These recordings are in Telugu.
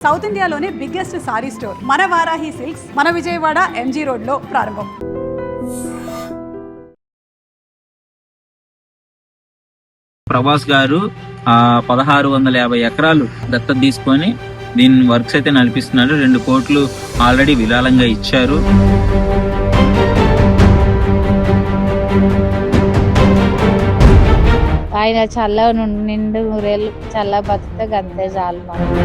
సౌత్ ఇండియాలోనే బిగ్గెస్ట్ సారీ స్టోర్ మన వారాహి సిల్క్స్ మన విజయవాడ ఎంజీ రోడ్లో ప్రారంభం. ప్రభాస్ గారు ఆ పదహారు వందల యాభై ఎకరాలు దత్తత తీసుకొని దీని వర్క్స్ అయితే నడిపిస్తున్నాడు రెండు కోట్లు ఆల్రెడీ విరాళంగా ఇచ్చారు. ఆయన చల్ల నుండి నిండు నూరేళ్ళు చల్ల బతికితే గంతే చాలు మనకు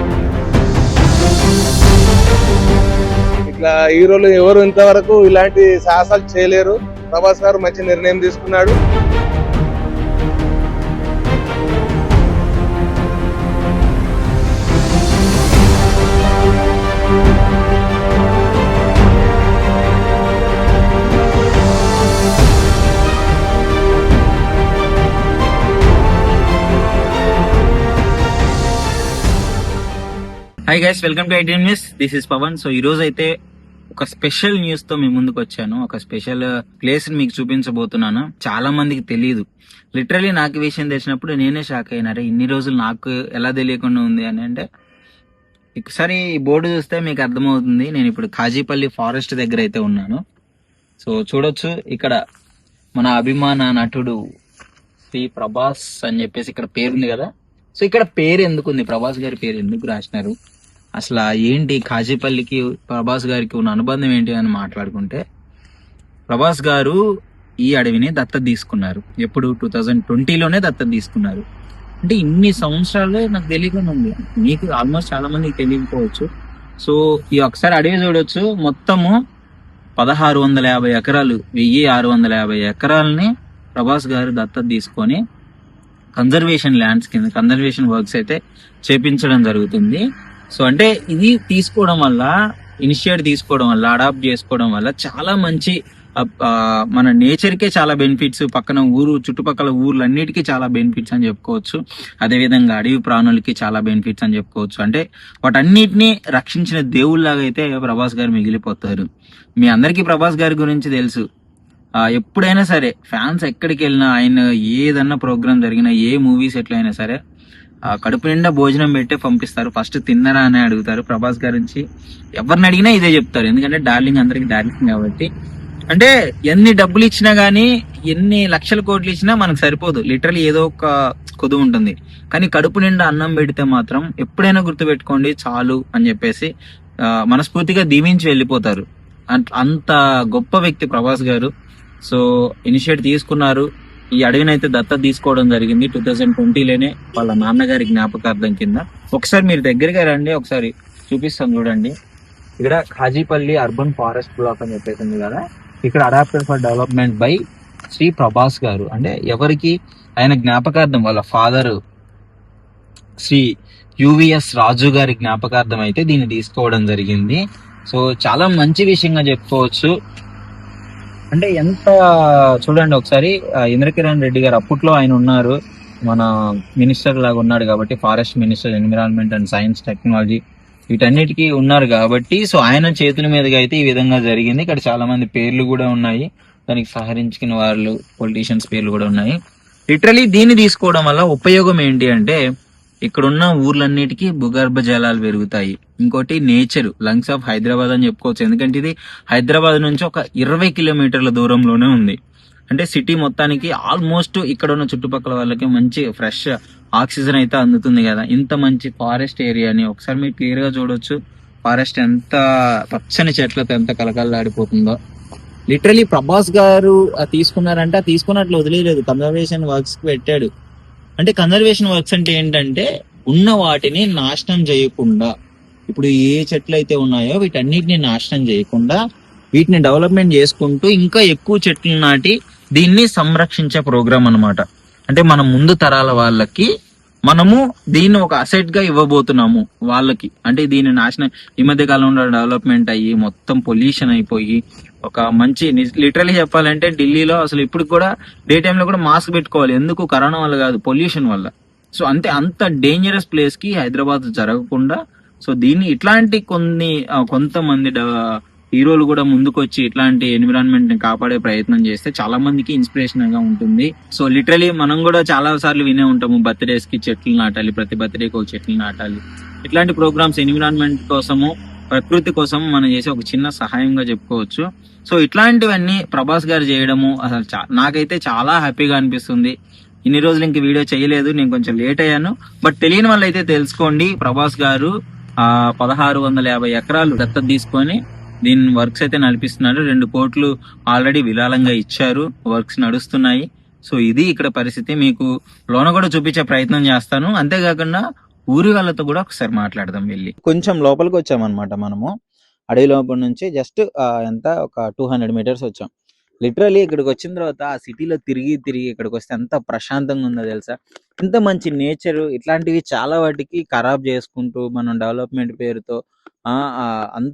ఇట్లా హీరోలు ఎవరు ఇంతవరకు ఇలాంటి సాహసాలు చేయలేరు. ప్రభాస్ గారు మంచి నిర్ణయం తీసుకున్నాడు. Hi guys welcome to ITN news this is Pavan so ఈ రోజు అయితే ఒక స్పెషల్ న్యూస్తో మీ ముందుకు వచ్చాను. ఒక స్పెషల్ uh, ప్లేస్ మీకు చూపించబోతున్నాను. చాలా మందికి తెలియదు లిటరలీ నాకు విషయం తెలిసినప్పుడు నేనే షాక్ అయినారే ఇన్ని రోజులు నాకు ఎలా తెలియకుండా ఉంది? అని అంటే ఒకసారి ఈ బోర్డు చూస్తే మీకు అర్థమవుతుంది. నేను ఇప్పుడు కాజీపల్లి ఫారెస్ట్ దగ్గర అయితే ఉన్నాను. సో చూడొచ్చు ఇక్కడ మన అభిమాన నటుడు శ్రీ ప్రభాస్ అని చెప్పేసి ఇక్కడ పేరుంది కదా. సో ఇక్కడ పేరు ఎందుకు ఉంది ప్రభాస్ గారి పేరు ఎందుకు రాసినారు? అసలు ఏంటి కాజీపల్లికి ప్రభాస్ గారికి ఉన్న అనుబంధం ఏంటి అని మాట్లాడుకుంటే ప్రభాస్ గారు ఈ అడవిని దత్తత తీసుకున్నారు. ఎప్పుడు? టూ థౌజండ్ ట్వంటీలోనే దత్తత తీసుకున్నారు. అంటే ఇన్ని సంవత్సరాలు నాకు తెలియకుండా ఉంది. మీకు ఆల్మోస్ట్ చాలా మందికి తెలియకపోవచ్చు. సో ఈ ఒకసారి అడవి చూడొచ్చు. మొత్తము పదహారు వందల యాభై ఎకరాలు వెయ్యి ఆరు వందల యాభై ఎకరాలని ప్రభాస్ గారు దత్తత తీసుకొని కన్జర్వేషన్ ల్యాండ్స్ కింద కన్జర్వేషన్ వర్క్స్ అయితే చేపించడం జరుగుతుంది. సో అంటే ఇది తీసుకోవడం వల్ల ఇనిషియేట్ తీసుకోవడం వల్ల అడాప్ట్ చేసుకోవడం వల్ల చాలా మంచి మన నేచర్కే చాలా బెనిఫిట్స్ పక్కన ఊరు చుట్టుపక్కల ఊర్లన్నిటికీ చాలా బెనిఫిట్స్ అని చెప్పుకోవచ్చు. అదే విధంగా అడవి ప్రాణులకి చాలా బెనిఫిట్స్ అని చెప్పుకోవచ్చు. అంటే వాటన్నిటిని రక్షించిన దేవుళ్ళలాగా అయితే ప్రభాస్ గారు మిగిలిపోతారు. మీ అందరికీ ప్రభాస్ గారి గురించి తెలుసు. ఎప్పుడైనా సరే ఫ్యాన్స్ ఎక్కడికి వెళ్ళినా ఆయన ఏదన్నా ప్రోగ్రామ్ జరిగినా ఏ మూవీస్ ఎట్లయినా సరే కడుపు నిండా భోజనం పెట్టే పంపిస్తారు. ఫస్ట్ తిన్నరా అని అడుగుతారు. ప్రభాస్ గారి నుంచి ఎవరిని అడిగినా ఇదే చెప్తారు. ఎందుకంటే డార్లింగ్ అందరికి డార్లింగ్ కాబట్టి. అంటే ఎన్ని డబ్బులు ఇచ్చినా గానీ ఎన్ని లక్షల కోట్లు ఇచ్చినా మనకు సరిపోదు. లిటరల్ ఏదో ఒక కొదువు ఉంటుంది. కానీ కడుపు నిండా అన్నం పెడితే మాత్రం ఎప్పుడైనా గుర్తుపెట్టుకోండి చాలు అని చెప్పేసి మనస్ఫూర్తిగా దీవించి వెళ్ళిపోతారు. అంత- అంత గొప్ప వ్యక్తి ప్రభాస్ గారు. సో ఇనిషియేట్ తీసుకున్నారు. ఈ అడవినైతే దత్త తీసుకోవడం జరిగింది. టూ థౌజండ్ ట్వంటీలోనే వాళ్ళ నాన్నగారి జ్ఞాపకార్థం కింద. ఒకసారి మీరు దగ్గరగా రండి ఒకసారి చూపిస్తాను చూడండి. ఇక్కడ ఖాజీపల్లి అర్బన్ ఫారెస్ట్ బ్లాక్ అని చెప్పేసి ఉంది కదా. ఇక్కడ adopted for development by Shri Prabhas garu. అంటే ఎవరికి ఆయన జ్ఞాపకార్థం వాళ్ళ ఫాదర్ శ్రీ యువిఎస్ రాజు గారి జ్ఞాపకార్థం అయితే దీన్ని తీసుకోవడం జరిగింది. సో చాలా మంచి విషయంగా చెప్పుకోవచ్చు. అంటే ఎంత చూడండి ఒకసారి ఇంద్రకిరణ్ రెడ్డి గారు అప్పట్లో ఆయన ఉన్నారు. మన మినిస్టర్ లాగా ఉన్నాడు కాబట్టి forest minister environment and science technology వీటన్నిటికీ ఉన్నారు కాబట్టి సో ఆయన చేతుల మీదుగా అయితే ఈ విధంగా జరిగింది. ఇక్కడ చాలా మంది పేర్లు కూడా ఉన్నాయి. దానికి సహకరించిన వాళ్ళు పొలిటీషియన్స్ పేర్లు కూడా ఉన్నాయి. లిటరలీ దీన్ని తీసుకోవడం వల్ల ఉపయోగం ఏంటి అంటే ఇక్కడున్న ఊర్లన్నిటికీ భూగర్భ జలాలు పెరుగుతాయి. ఇంకోటి నేచర్ లంగ్స్ ఆఫ్ హైదరాబాద్ అని చెప్పుకోవచ్చు. ఎందుకంటే ఇది హైదరాబాద్ నుంచి ఒక ఇరవై కిలోమీటర్ల దూరంలోనే ఉంది. అంటే సిటీ మొత్తానికి ఆల్మోస్ట్ ఇక్కడ ఉన్న చుట్టుపక్కల వాళ్ళకి మంచి ఫ్రెష్ ఆక్సిజన్ అయితే అందుతుంది కదా. ఇంత మంచి ఫారెస్ట్ ఏరియాని ఒకసారి మీరు క్లియర్గా చూడొచ్చు. ఫారెస్ట్ ఎంత పచ్చని చెట్లతో ఎంత కలకలలాడిపోతుందో. లిటరలీ ప్రభాస్ గారు ఆ తీసుకున్నారంటే ఆ తీసుకున్నట్లు వదిలేదు కన్జర్వేషన్ వర్క్స్కి పెట్టాడు. అంటే కన్జర్వేషన్ వర్క్స్ అంటే ఏంటంటే ఉన్న వాటిని నాశనం చేయకుండా ఇప్పుడు ఏ చెట్లు అయితే ఉన్నాయో వీటన్నిటిని నాశనం చేయకుండా వీటిని డెవలప్మెంట్ చేసుకుంటూ ఇంకా ఎక్కువ చెట్లు నాటి దీన్ని సంరక్షించే ప్రోగ్రామ్ అన్నమాట. అంటే మన ముందు తరాల వాళ్ళకి మనము దీన్ని ఒక అసెట్గా ఇవ్వబోతున్నాము వాళ్ళకి. అంటే దీని నాశనం ఈ మధ్య కాలంలో డెవలప్మెంట్ అయ్యి మొత్తం పొల్యూషన్ అయిపోయి ఒక మంచి లిటరలీ చెప్పాలంటే ఢిల్లీలో అసలు ఇప్పుడు కూడా డే టైంలో కూడా మాస్క్ పెట్టుకోవాలి. ఎందుకు? కరోనా వల్ల కాదు పొల్యూషన్ వల్ల. సో అంతే అంత డేంజరస్ ప్లేస్కి హైదరాబాద్ జరగకుండా సో దీన్ని ఇట్లాంటి కొన్ని కొంతమంది డ- హీరోలు కూడా ముందుకొచ్చి ఇట్లాంటి ఎన్విరాన్మెంట్ని కాపాడే ప్రయత్నం చేస్తే చాలా మందికి ఇన్స్పిరేషన్గా ఉంటుంది. సో లిటరలీ మనం కూడా చాలా సార్లు వినే ఉంటాము బర్త్డేస్కి చెట్లు నాటాలి ప్రతి బర్త్డేకి ఒక చెట్లు నాటాలి. ఇట్లాంటి ప్రోగ్రామ్స్ ఎన్విరాన్మెంట్ కోసము ప్రకృతి కోసం మనం చేసే ఒక చిన్న సహాయంగా చెప్పుకోవచ్చు. సో ఇట్లాంటివన్నీ ప్రభాస్ గారు చేయడము అసలు నాకైతే చాలా హ్యాపీగా అనిపిస్తుంది. ఇన్ని రోజులు ఇంక వీడియో చేయలేదు నేను కొంచెం లేట్ అయ్యాను. బట్ తెలియని వాళ్ళు అయితే తెలుసుకోండి ప్రభాస్ గారు ఆ పదహారు వందల యాభై ఎకరాలు దత్తత తీసుకొని దీని వర్క్స్ అయితే నడిపిస్తున్నారు. రెండు కోట్లు ఆల్రెడీ విరాళంగా ఇచ్చారు. వర్క్స్ నడుస్తున్నాయి. సో ఇది ఇక్కడ పరిస్థితి. మీకు లోన కూడా చూపించే ప్రయత్నం చేస్తాను. అంతేకాకుండా ఊరి వాళ్ళతో కూడా ఒకసారి మాట్లాడదాం వెళ్ళి. కొంచెం లోపలికి వచ్చామన్నమాట మనము. అడవి లోపల నుంచి జస్ట్ ఎంత? ఒక టూ హండ్రెడ్ మీటర్స్ వచ్చాం. లిటరలీ ఇక్కడికి వచ్చిన తర్వాత ఆ సిటీలో తిరిగి తిరిగి ఇక్కడికి వస్తే ఎంత ప్రశాంతంగా ఉందో తెలుసా? ఇంత మంచి నేచర్. ఇట్లాంటివి చాలా వాటికి ఖరాబ్ చేసుకుంటూ మనం డెవలప్మెంట్ పేరుతో ఆ అంత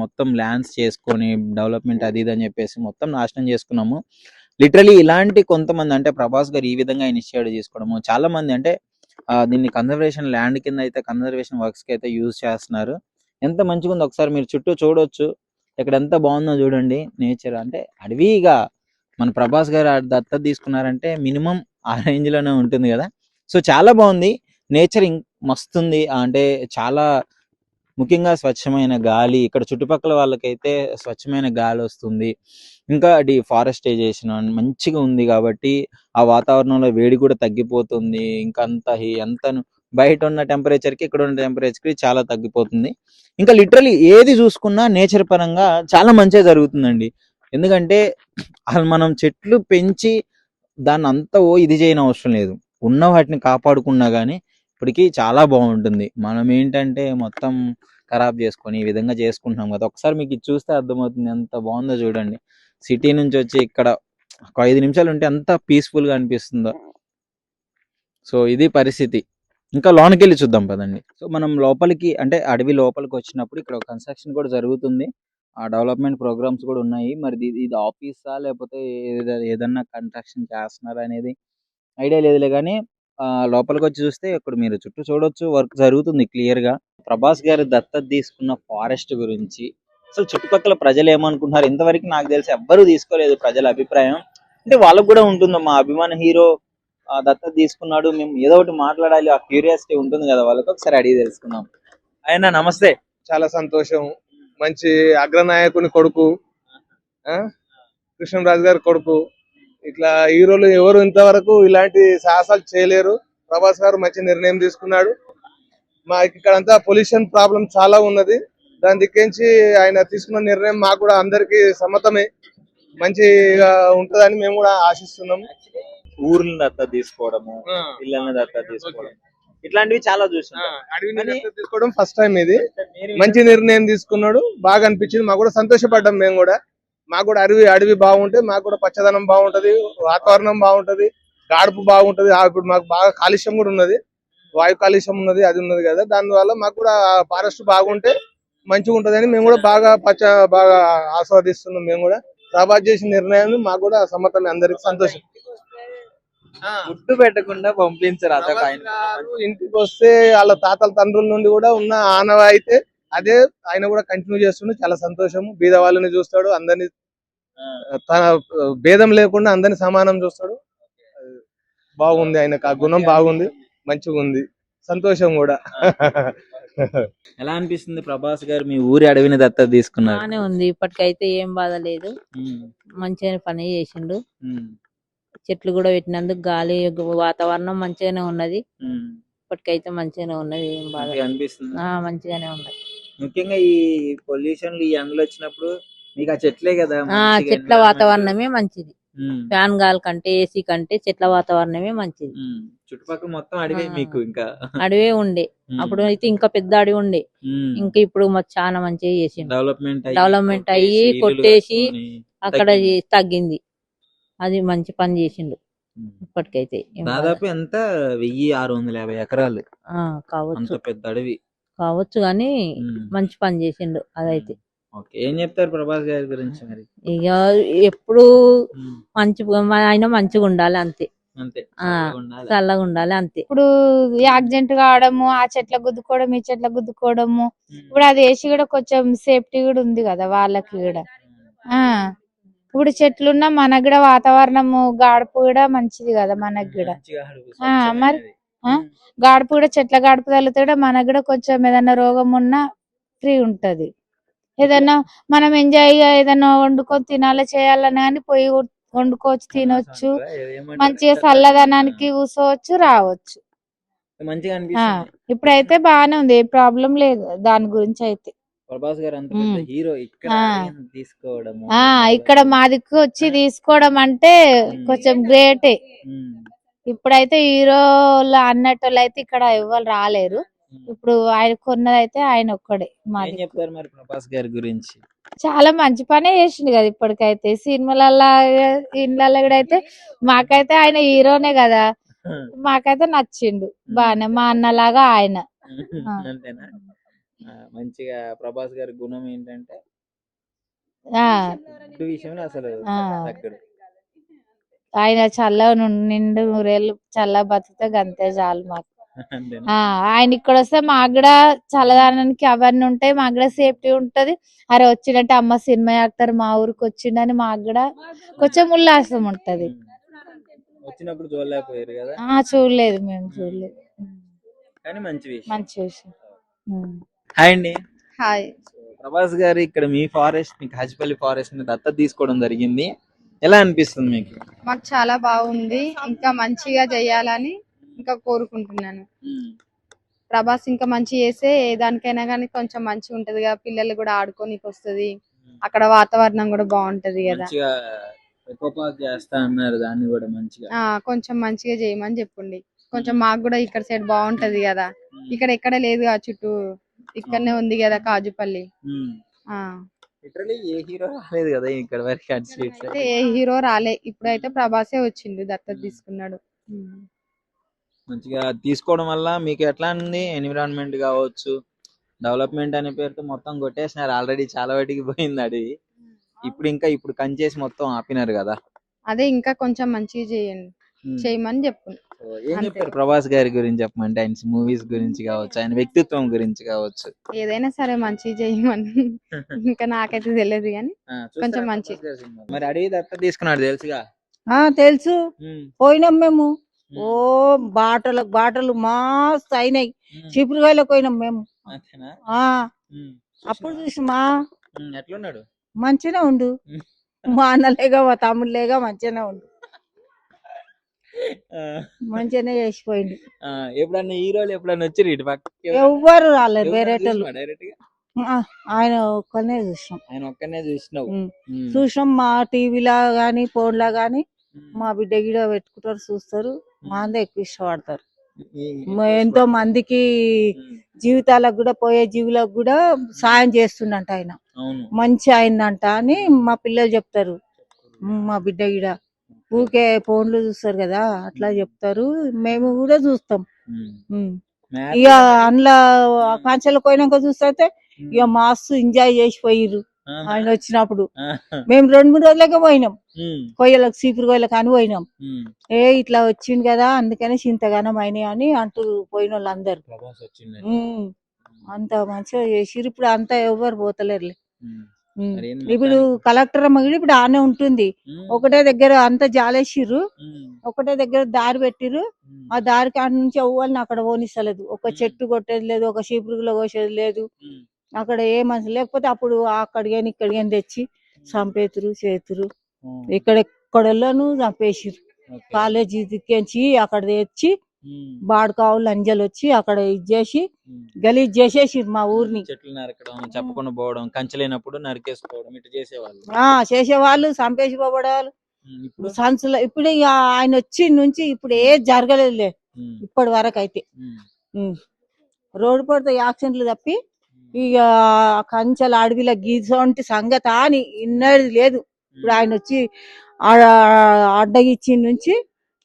మొత్తం ల్యాండ్స్ చేసుకొని డెవలప్మెంట్ అది ఇది అని చెప్పేసి మొత్తం నాశనం చేసుకున్నాము. లిటరలీ ఇలాంటి కొంతమంది అంటే ప్రభాస్ గారు ఈ విధంగా ఇనిషియేట్ చేసుకోవడము చాలా మంది అంటే దీన్ని కన్జర్వేషన్ ల్యాండ్ కింద అయితే కన్జర్వేషన్ వర్క్స్కి అయితే యూజ్ చేస్తున్నారు. ఎంత మంచిగా ఉందో ఒకసారి మీరు చుట్టూ చూడొచ్చు. ఇక్కడ ఎంత బాగుందో చూడండి. నేచర్ అంటే అడవిగా మన ప్రభాస్ గారు దత్త తీసుకున్నారంటే మినిమం ఆ రేంజ్లోనే ఉంటుంది కదా. సో చాలా బాగుంది. నేచర్ మస్తుంది. అంటే చాలా ముఖ్యంగా స్వచ్ఛమైన గాలి ఇక్కడ చుట్టుపక్కల వాళ్ళకైతే స్వచ్ఛమైన గాలి వస్తుంది. ఇంకా అది ఫారెస్టైజేషన్ మంచిగా ఉంది కాబట్టి ఆ వాతావరణంలో వేడి కూడా తగ్గిపోతుంది. ఇంకా అంత హీ- ఎంత బయట ఉన్న టెంపరేచర్కి ఇక్కడ ఉన్న టెంపరేచర్కి చాలా తగ్గిపోతుంది. ఇంకా లిటరలీ ఏది చూసుకున్నా నేచర్ పరంగా చాలా మంచిగా జరుగుతుందండి. ఎందుకంటే అసలు మనం చెట్లు పెంచి దాన్ని అంతా ఓ ఇది చేయని అవసరం లేదు. ఉన్న వాటిని కాపాడుకున్నా కానీ ఇప్పటికీ చాలా బాగుంటుంది. మనం ఏంటంటే మొత్తం ఖరాబ్ చేసుకొని ఈ విధంగా చేసుకుంటున్నాం కదా. ఒకసారి మీకు ఇది చూస్తే అర్థమవుతుంది ఎంత బాగుందో చూడండి. సిటీ నుంచి వచ్చి ఇక్కడ ఒక ఐదు నిమిషాలు ఉంటే ఎంత పీస్ఫుల్గా అనిపిస్తుందో. సో ఇది పరిస్థితి. ఇంకా లోనికి వెళ్ళి చూద్దాం పదండి. సో మనం లోపలికి అంటే అడవి లోపలికి వచ్చినప్పుడు ఇక్కడ కన్స్ట్రక్షన్ కూడా జరుగుతుంది. ఆ డెవలప్మెంట్ ప్రోగ్రామ్స్ కూడా ఉన్నాయి. మరి ఇది ఇది ఆఫీసా లేకపోతే ఏదన్నా కన్స్ట్రక్షన్ చేస్తున్నారా అనేది ఐడియా లేదులే కానీ లోపలికి వచ్చి చూస్తే ఇక్కడ మీరు చుట్టూ చూడొచ్చు. వర్క్ జరుగుతుంది క్లియర్గా ప్రభాస్ గారు దత్తత తీసుకున్న ఫారెస్ట్ గురించి అసలు చుట్టుపక్కల ప్రజలు ఏమనుకుంటున్నారు? ఇంతవరకు నాకు తెలిసి ఎవ్వరూ తీసుకోలేదు ప్రజల అభిప్రాయం. అంటే వాళ్ళకు కూడా ఉంటుంది. మా అభిమాన హీరో ఆ, దత్తత తీసుకున్నాడు. మేము ఏదో ఒకటి మాట్లాడాలి. ఆ క్యూరియాసిటీ ఉంటుంది కదా వాళ్ళకి. ఒకసారి అడిగి తెలుసుకుందాం. ఆయన నమస్తే. చాలా సంతోషం. మంచి అగ్రనాయకుని కొడుకు. ఆ? కృష్ణరాజు గారి కొడుకు. ఇట్లా హీరోలు ఎవరు ఇంతవరకు ఇలాంటి సాహసాలు చేయలేరు. ప్రభాస్ గారు మంచి నిర్ణయం తీసుకున్నాడు. మా ఇక్కడంతా పొల్యూషన్ ప్రాబ్లం చాలా ఉన్నది. దాని దిక్కించి ఆయన తీసుకున్న నిర్ణయం మాకు కూడా అందరికి సమ్మతమే. మంచిగా ఉంటదని మేము కూడా ఆశిస్తున్నాం. ఊర్లను దత్తత తీసుకోవడము పిల్లల్ని దత్తత తీసుకోవడం ఇట్లాంటివి చాలా చూసాం తీసుకోవడం ఫస్ట్ టైం ఇది. మంచి నిర్ణయం తీసుకున్నాడు. బాగా అనిపించింది. మాకు కూడా సంతోషపడ్డాం మేము కూడా. మాకు కూడా అడవి అడవి బాగుంటే మాకు కూడా పచ్చదనం బాగుంటది వాతావరణం బాగుంటది గాడుపు బాగుంటది. ఇప్పుడు మాకు బాగా కాలుష్యం కూడా ఉన్నది. వాయు కాలుష్యం ఉన్నది అది ఉన్నది కదా. దానివల్ల మాకు కూడా ఫారెస్ట్ బాగుంటే మంచిగా ఉంటదని మేము కూడా బాగా పచ్చ బాగా ఆస్వాదిస్తున్నాం. మేము కూడా ప్రభాస్ చేసిన నిర్ణయాన్ని మాకు కూడా సమ్మతమే అందరికి సంతోషం. గుడ్డు పెట్టకుండా పంపించరు ఇంటికి వస్తే వాళ్ళ తాతల తండ్రుల నుండి కూడా ఉన్న ఆనవాయితే అదే ఆయన కూడా కంటిన్యూ చేస్తుండే. చాలా సంతోషము. బీద వాళ్ళని చూస్తాడు. అందరిని తన భేదం లేకుండా అందరిని సమానం చూస్తాడు. బాగుంది ఆయనకు. ఆ గుణం బాగుంది. మంచిగా ఉంది. సంతోషం కూడా. ఎలా అనిపిస్తుంది ప్రభాస్ గారు మీ ఊరి అడవిని దత్తత తీసుకున్నారు? బాగానే ఉంది. ఇప్పటికైతే ఏం బాధ లేదు. మంచిగా పని చేసిండు. చెట్లు కూడా పెట్టినందుకు గాలి వాతావరణం మంచిగానే ఉన్నది. ఇప్పటికైతే మంచిగానే ఉన్నది. ఏం బాధ అనిపిస్తుంది? ఆ, మంచిగానే ఉన్నది. ముఖ్యంగా ఈ పొల్యూషన్ ఈ ఎండలు వచ్చినప్పుడు మీకు ఆ చెట్లే కదా ఆ మంచిగా చెట్ల. వాతావరణమే మంచిది ఉమ్, ఫ్యాన్ గాలి కంటే ఏసీ కంటే చెట్ల వాతావరణమే మంచిది ఉమ్. చుట్టుపక్కల మొత్తం అడివే ఆ. మీకు ఇంకా అడవే ఉండే ఉమ్, అప్పుడు అయితే ఇంకా పెద్ద అడవి ఉండే ఉమ్. ఇంకా ఇప్పుడు చాలా మంచిగా చేసిండు డెవలప్మెంట్ డెవలప్మెంట్ కొట్టేసి, అయ్యి ఇల్లులు కొట్టేసి కట్టుకొని, అక్కడ తగ్గింది. ఈ- తగ్గింది అది మంచి పని చేసిండు ఉమ్. ఇప్పటికైతే ఏం. దాదాపు ఎంత వెయ్యి ఆరు వందల యాభై ఎకరాలు ఆ, కావచ్చు పెద్ద అడవి కావచ్చు కానీ. మంచి పని చేసిండు అదైతే. ఓకే. ఏం చెప్తారు ప్రభాస్ గారి గురించి మరి? ఇక ఎప్పుడు మంచి ఆయన మంచిగా ఉండాలి అంతే. చల్లగా ఉండాలి. అంతే. ఇప్పుడు యాక్సిడెంట్ కావడము ఆ చెట్ల గుద్దుకోవడం ఈ చెట్ల గుద్దుకోవడము. ఇప్పుడు అది వేసి కూడా కొంచెం సేఫ్టీ కూడా ఉంది కదా వాళ్ళకి కూడా. ఆ. ఇప్పుడు చెట్లున్నా మనకు కూడా వాతావరణము గాడుపు కూడా మంచిది కదా మనకు కూడా. మరి-? గాడుపు కూడా చెట్ల గాడుపు తగిలితే కూడా మనకు కూడా కొంచెం ఏదైనా రోగం ఉన్నా ఫ్రీ ఉంటది. ఏదైనా మనం ఎంజాయ్గా ఏదైనా వండుకొని తినాలి చేయాలని కానీ పోయి వ- వండుకోవచ్చు తినొచ్చు? మంచిగా చల్లదనానికి కూర్చోవచ్చు రావచ్చు. ఇప్పుడైతే బాగానే ఉంది ఏ ప్రాబ్లం లేదు దాని గురించి అయితే. ప్రభాస్ గారు అంత పెద్ద ఉమ్. హీరో ఇక్కడ ఆ. ఇక్కడ మా దిక్కు వచ్చి తీసుకోవడం అంటే కొంచెం గ్రేటే. ఇప్పుడైతే హీరోలు అన్నట్టు అయితే ఇక్కడ ఎవరు రాలేరు. ఇప్పుడు ఆయన కొన్నదైతే ఆయన ఒక్కడే మా ఏం దిక్కు. చెప్తారు మరి ప్రభాస్ గారి గురించి? చాలా మంచి పనే చేసిండు కదా ఇప్పటికైతే. సినిమాలలో ఇళ్ళల్లో కూడా అయితే మాకైతే ఆయన హీరోనే కదా. మాకైతే నచ్చిండు. బానే మా అన్నలాగా ఆయన. అంతేనా? మంచిగా ప్రభాస్ గారి గుణం ఏంటంటే విషయంలో అసలు ఆయన చల్ల నిండు నూరేళ్ళు చల్ల బతికితే గంతే చాలు మాకు. ఆయన ఇక్కడ వస్తే మాకు కూడా చల్లదానానికి అవన్నీ ఉంటాయి మాకు కూడా సేఫ్టీ ఉంటది. అరే వచ్చినట్టు అమ్మ సినిమా యాక్టర్ మా ఊరికి వచ్చిండని మాకు కూడా కొంచెం ఉల్లాసం ఉంటది. వచ్చినప్పుడు చూడలేకపోయారు కదా? ఆ చూడలేదు మేము చూడలేదు. కానీ మంచి విషయం. మంచి విషయం. హాయ్ అండి. హాయ్. ప్రభాస్ గారు ఇక్కడ మీ ఫారెస్ట్ని కాజిపల్లి ఫారెస్ట్ని దత్తత తీసుకోవడం జరిగింది. ఎలా అనిపిస్తుంది మీకు? మాకు చాలా బాగుంది. ఇంకా మంచిగా చేయాలని ఇంకా కోరుకుంటున్నాను. ప్రభాస్ ఇంకా మంచి చేస్తే ఏ దానికైనా కానీ కొంచెం మంచిగా ఉంటది కదా. పిల్లలు కూడా ఆడుకోనికి వస్తది. అక్కడ వాతావరణం కూడా బాగుంటది కదా. మంచిగా ఎక్కువ పార్క్ చేస్తా అన్నారు దాన్ని కూడా మంచిగా. ఆ కొంచెం మంచిగా చేయమని చెప్పండి. కొంచెం మాకు కూడా ఇక్కడ సైడ్ బాగుంటది కదా. ఇక్కడ ఎక్కడ లేదు కదా చుట్టూ. ఇక్కడనే ఉంది కదా కాజుపల్లి. ఆ. లిటరలీ ఏ హీరో రాలేదు కదా ఇక్కడ వరకు అటు సైడ్ అయితే ఏ హీరో రాలే. ఇప్పుడైతే ప్రభాసే వచ్చిండు దత్తత తీసుకున్నాడు. ఉమ్. మంచిగా తీసుకోవడం వల్ల మీకు ఎట్లా ఉంది? ఎన్విరాన్మెంట్ కావచ్చు డెవలప్మెంట్ అనే పేరుతో మొత్తం కొట్టేసినారు. ఆల్రెడీ చాలా వాటికి పోయింది అడవి ఇప్పుడు ఇంకా ఇప్పుడు కంచేసి మొత్తం ఆపినారు కదా. అదే ఇంకా కొంచెం మంచిగా చేయండి. చేయమని చెప్పు. ఏం అంతే. చెప్తారు ప్రభాస్ గారి గురించి చెప్పమంటే ఆయన మూవీస్ గురించి కావచ్చు ఆయన వ్యక్తిత్వం గురించి కావచ్చు. ఏదైనా సరే మంచిగా చేయమని. ఇంకా నాకైతే తెలియదు కానీ కొంచెం మంచి. మరి అడవి దత్త తీసుకున్నాడు తెలుసుగా? ఆ తెలుసు. పోయినాం మేము. ఓ బాటలకు బాటలు మస్తు అయినాయి. చిపురుగాయలకు పోయినాం మేము. అంతేనా? ఆ అప్పుడు? చూసిమా? ఎట్లున్నాడు? మంచిగానే ఉండు. మా అన్నలేగా మా తమ్ముళ్ళేగా మంచిగానే ఉండు. మంచిగానే చేసిపోయిండు. ఆ, ఎప్పుడన్నా హీరోలు ఎప్పుడన్నా వచ్చి ఇటు పక్క? ఎవ్వరు రాలేదు వేరేటోళ్ళు. డైరెక్ట్గా ఆ, ఆయన ఒక్కనే చూసినాం. ఆయన ఒక్కనే చూసినావు? చూసినాం మా టీవీలో గాని ఫోన్లో గాని. మా బిడ్డ గిడ పెట్టుకుంటారు చూస్తారు. మా అందే ఎక్కువ ఇష్టపడతారు. ఎంతో మందికి జీవితాలకు కూడా పోయే జీవులకు కూడా సాయం చేస్తుండంట ఆయన. మంచి అయిందంట అని మా పిల్లలు చెప్తారు. మా బిడ్డ గిడ. ఊకే ఫోన్లు చూస్తారు కదా అట్లా చెప్తారు. మేము కూడా చూస్తాం. ఇక అందులో కంచెలు పోయినాక చూస్తే. ఇక మస్తు ఎంజాయ్ చేసి పోయిర్రు ఆయన వచ్చినప్పుడు. మేము రెండు మూడు రోజులకే పోయినాం. కొయ్యలకు సీపురు కొయ్యలకు అని పోయినాం. ఏ ఇట్లా వచ్చింది కదా అందుకని చింతగానం అయినాయి అని అంటూ పోయిన వాళ్ళు అందరు. అంత మంచిగా చేసిర్రు. ఇప్పుడు అంతా ఎవరు పోతలేరులే. ఇప్పుడు? కలెక్టర్ అమ్మ ఇప్పుడు ఆనే ఉంటుంది. ఒకటే దగ్గర అంత జాలేసిర్రు. ఒకటే దగ్గర దారి పెట్టిర్రు. ఆ దారి కాడ నుంచి ఎవ్వరిని అక్కడ పోనిస్తలేదు. ఒక. చెట్టు కొట్టేది లేదు ఒక చీపురుగులో కోసేది లేదు. అక్కడ ఏ మనిషి లేకపోతే అప్పుడు అక్కడికి ఇక్కడికి తెచ్చి చంపేతురు చేతురు. ఉమ్, ఎక్కడెక్కడెల్లోనూ చంపేసిర్రు. ఓకే. కాలేజీ దిక్కించి అక్కడ తెచ్చి బాడుకావు లంజలు వచ్చి అక్కడ ఇది చేసి. గలీజ్ చేసేసిర్రు మా ఊరిని. చెట్లు నరకడం చెప్పకుండా పోవడం కంచలేనప్పుడు నరికేసుకోవడం ఇటు చేసేవాళ్ళు. ఆ చేసేవాళ్ళు చంపేసి పోబడాలు ఉమ్, ఇప్పుడు? సంచులు ఇప్పుడు ఇక ఆయన వచ్చి నుంచి ఇప్పుడు ఏ జరగలేదులే. ఇప్పటి వరకు అయితే. రోడ్డు పడితే యాక్సిడెంట్లు తప్పి ఇక కంచెల అడవిలో గీసోంటి సంగతి అని ఇన్నది లేదు. ఇప్పుడు ఆయన వచ్చి అడ్డగిచ్చి నుంచి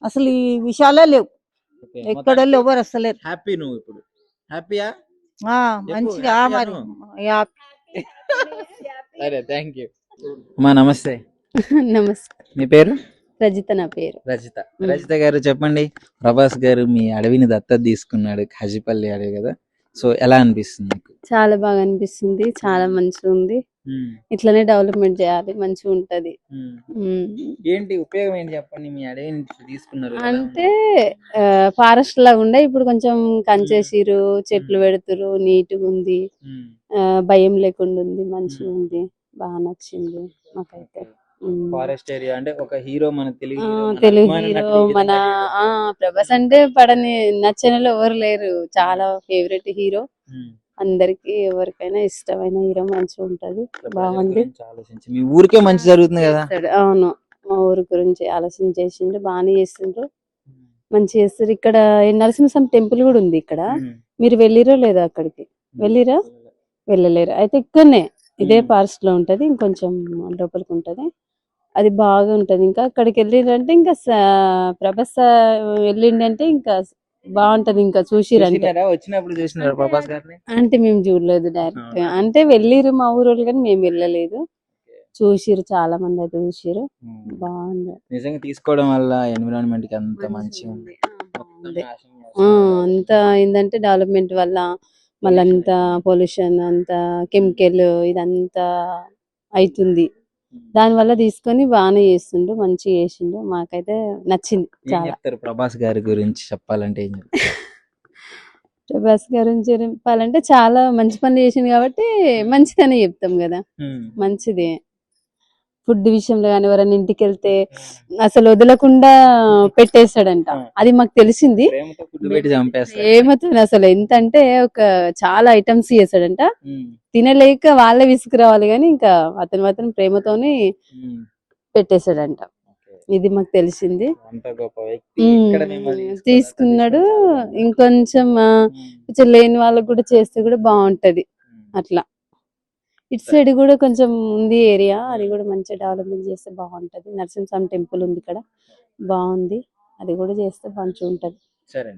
అసలు ఈ విషయాలే లేవు. ఎక్కడ ఎవరు వస్తలేరు హ్యాపీ నువ్వు ఇప్పుడు. హ్యాపీయా? మంచిగా మరి. సరే థ్యాంక్ యూ అమ్మా నమస్తే. నమస్తే. మీ పేరు? రజిత నా పేరు. రజిత. రజిత గారు చెప్పండి. ప్రభాస్ గారు మీ అడవిని దత్తత తీసుకున్నాడు. కాజీపల్లి అడవి కదా? సో ఎలా అనిపిస్తుంది మీకు? చాలా బాగా అనిపిస్తుంది. చాలా మంచిగా ఉంది. ఇట్లనే డెవలప్మెంట్ చేయాలి. మంచిగా ఉంటది. ఏంటి ఉపయోగం ఏంటి చెప్పండి? మీ అడవి నుంచి తీసుకున్నారు? అంటే ఫారెస్ట్ లాగా ఉండే. ఇప్పుడు కొంచెం కంచేసిరు చెట్లు పెడుతురు నీట్గా ఉంది. ఉమ్. ఆ, భయం లేకుండా ఉంది. మంచిగా ఉంది. బాగా నచ్చింది మాకైతే. ఫారెస్ట్ ఏరియా అంటే ఒక హీరో మన తెలుగు తెలుగు హీరో మన ప్రభాస్ అంటే పడని నచ్చని వాళ్ళు ఎవరు లేరు. చాలా ఫేవరెట్ హీరో. అందరికి ఎవరికైనా ఇష్టమైన హీరో మంచిగా ఉంటది. బాగుంది. మీ ఊరికే మంచి జరుగుతుంది కదా. అవును. మా ఊరి గురించి ఆలోచన చేసిండు. బాగానే చేసిండ్రు మంచి చేస్తారు. ఇక్కడ నరసింహస్వామి టెంపుల్ కూడా ఉంది ఇక్కడ. మీరు వెళ్ళిరో లేదో అక్కడికి? వెళ్ళిరా? వెళ్ళలేరు. అయితే ఇక్కడనే ఇదే మ్మ్. పార్స్ట్లో ఉంటది. ఇంకొంచెం లోపలికి ఉంటది. అది బాగా ఉంటది. ఇంకా అక్కడికి వెళ్ళిరంటే ఇంకా ప్రభాస్ వెళ్ళిండంటే ఇంకా బాగుంటది ఇంకా చూసిరంటే? వచ్చినప్పుడు చూసినారా ప్రభాస్ గారిని? అంటే మేము చూడలేదు డైరెక్ట్? అంటే వెళ్ళిరు మా ఊరోళ్ళు కానీ మేము వెళ్ళలేదు. చూసిరు చాలా మంది అయితే చూసిరు. బాగుంది. నిజంగా తీసుకోవడం వల్ల ఎన్విరాన్మెంట్కి అంత చేస్తున్నారు. అంత ఏంటంటే డెవలప్మెంట్ వల్ల మళ్ళీ అంత పొల్యూషన్ అంత కెమికల్ ఇదంతా అవుతుంది దాని వల్ల తీసుకొని బాగానే చేస్తుండు మంచిగా చేసిండు. మాకైతే నచ్చింది చాలా. ప్రభాస్ గారి గురించి చెప్పాలంటే ప్రభాస్ గురించి చెప్పాలంటే చాలా మంచి పనులు చేసింది కాబట్టి మంచిదనే చెప్తాం కదా. మంచిది. ఫుడ్ విషయంలో కానీ ఎవరైనా ఇంటికి వెళ్తే అసలు వదలకుండా పెట్టేస్తాడంట. అది మాకు తెలిసింది ఏమవుతుంది అసలు ఎంత అంటే ఒక చాలా ఐటమ్స్ చేస్తాడంట. తినలేక వాళ్ళే విసుకురావాలి కానీ ఇంకా అతను మాత్రం ప్రేమతోని. పెట్టేశాడంట. ఇది మాకు తెలిసింది తీసుకున్నాడు. ఇంకొంచెం లేని వాళ్ళకి కూడా చేస్తే కూడా బాగుంటది. అట్లా ఇటు సైడ్ కూడా కొంచెం ఉంది ఏరియా. అది కూడా మంచిగా డెవలప్మెంట్ చేస్తే బాగుంటది. నరసింహస్వామి టెంపుల్ ఉంది ఇక్కడ. బాగుంది. అది కూడా చేస్తే మంచిగా ఉంటది సరే